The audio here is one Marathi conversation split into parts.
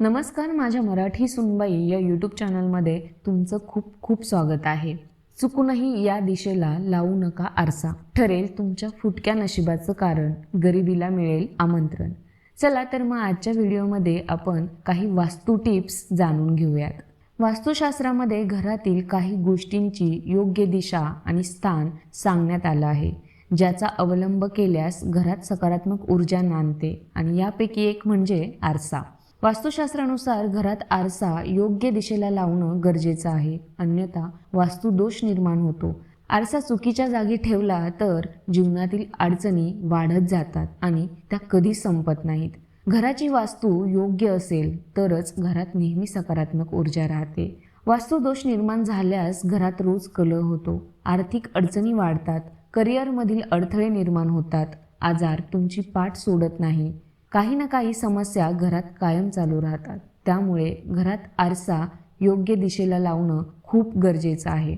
नमस्कार माझ्या मराठी सुनबाई या यूट्यूब चॅनलमध्ये तुमचं खूप खूप स्वागत आहे. चुकूनही या दिशेला लावू नका आरसा. ठरेल तुमच्या फुटक्या नशिबाचं कारण. गरिबीला मिळेल आमंत्रण. चला तर मग आजच्या व्हिडिओमध्ये आपण काही वास्तू टिप्स जाणून घेऊयात. वास्तुशास्त्रामध्ये घरातील काही गोष्टींची योग्य दिशा आणि स्थान सांगण्यात आलं आहे ज्याचा अवलंब केल्यास घरात सकारात्मक ऊर्जा नांदते आणि यापैकी एक म्हणजे आरसा. वास्तुशास्त्रानुसार घरात आरसा योग्य दिशेला लावणं गरजेचं आहे. अन्यथा वास्तुदोष निर्माण होतो. आरसा चुकीच्या जागी ठेवला तर जीवनातील अडचणी वाढत जातात आणि त्या कधी संपत नाहीत. घराची वास्तू योग्य असेल तरच घरात नेहमी सकारात्मक ऊर्जा राहते. वास्तुदोष निर्माण झाल्यास घरात रोज कलह होतो. आर्थिक अडचणी वाढतात. करिअरमधील अडथळे निर्माण होतात. आजार तुमची पाठ सोडत नाही. काही ना काही समस्या घरात कायम चालू राहतात. त्यामुळे घरात आरसा योग्य दिशेला लावणं खूप गरजेचं आहे.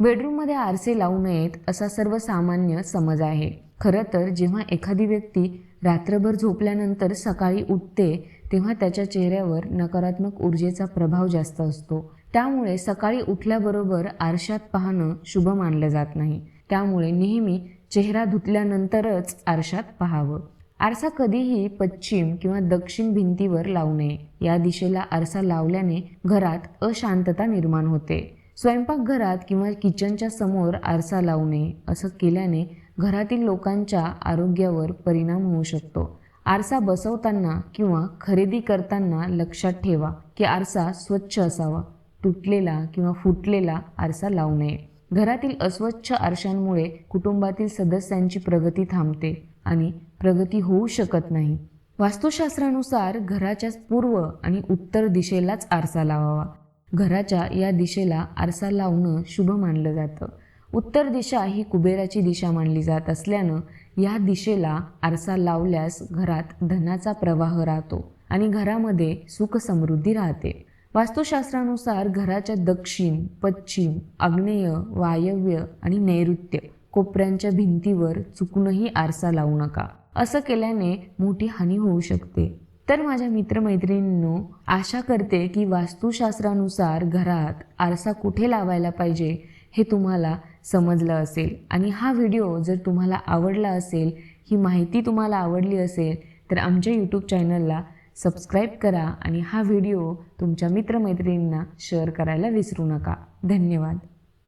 बेडरूममध्ये आरसे लावू नयेत असा सर्वसामान्य समज आहे. खरं तर जेव्हा एखादी व्यक्ती रात्रभर झोपल्यानंतर सकाळी उठते तेव्हा त्याच्या चेहऱ्यावर नकारात्मक ऊर्जेचा प्रभाव जास्त असतो. त्यामुळे सकाळी उठल्याबरोबर आरशात पाहणं शुभ मानलं जात नाही. त्यामुळे नेहमी चेहरा धुतल्यानंतरच आरशात पाहावं. आरसा कधीही पश्चिम किंवा दक्षिण भिंतीवर लावू नये. या दिशेला आरसा लावल्याने घरात अशांतता निर्माण होते. स्वयंपाकघरात किंवा किचनच्या समोर आरसा लावू नये असं केल्याने घरातील लोकांच्या आरोग्यावर परिणाम होऊ शकतो. आरसा बसवताना किंवा खरेदी करताना लक्षात ठेवा की आरसा स्वच्छ असावा. तुटलेला किंवा फुटलेला आरसा लावू नये. घरातील अस्वच्छ आरशांमुळे कुटुंबातील सदस्यांची प्रगती थांबते आणि प्रगती होऊ शकत नाही. वास्तुशास्त्रानुसार घराच्या पूर्व आणि उत्तर दिशेलाच आरसा लावावा. घराच्या या दिशेला आरसा लावणं शुभ मानलं जातं. उत्तर दिशा ही कुबेराची दिशा मानली जात असल्यानं या दिशेला आरसा लावल्यास घरात धनाचा प्रवाह राहतो आणि घरामध्ये सुख समृद्धी राहते. वास्तुशास्त्रानुसार घराच्या दक्षिण पश्चिम आग्नेय वायव्य आणि नैऋत्य कोपऱ्यांच्या भिंतीवर चुकूनही आरसा लावू नका. असं केल्याने मोठी हानी होऊ शकते. तर माझ्या मित्रमैत्रिणींनो आशा करते की वास्तुशास्त्रानुसार घरात आरसा कुठे लावायला पाहिजे हे तुम्हाला समजलं असेल. आणि हा व्हिडिओ जर तुम्हाला आवडला असेल ही माहिती तुम्हाला आवडली असेल तर आमच्या यूट्यूब चॅनलला सबस्क्राईब करा आणि हा व्हिडिओ तुमच्या मित्रमैत्रिणींना शेअर करायला विसरू नका. धन्यवाद.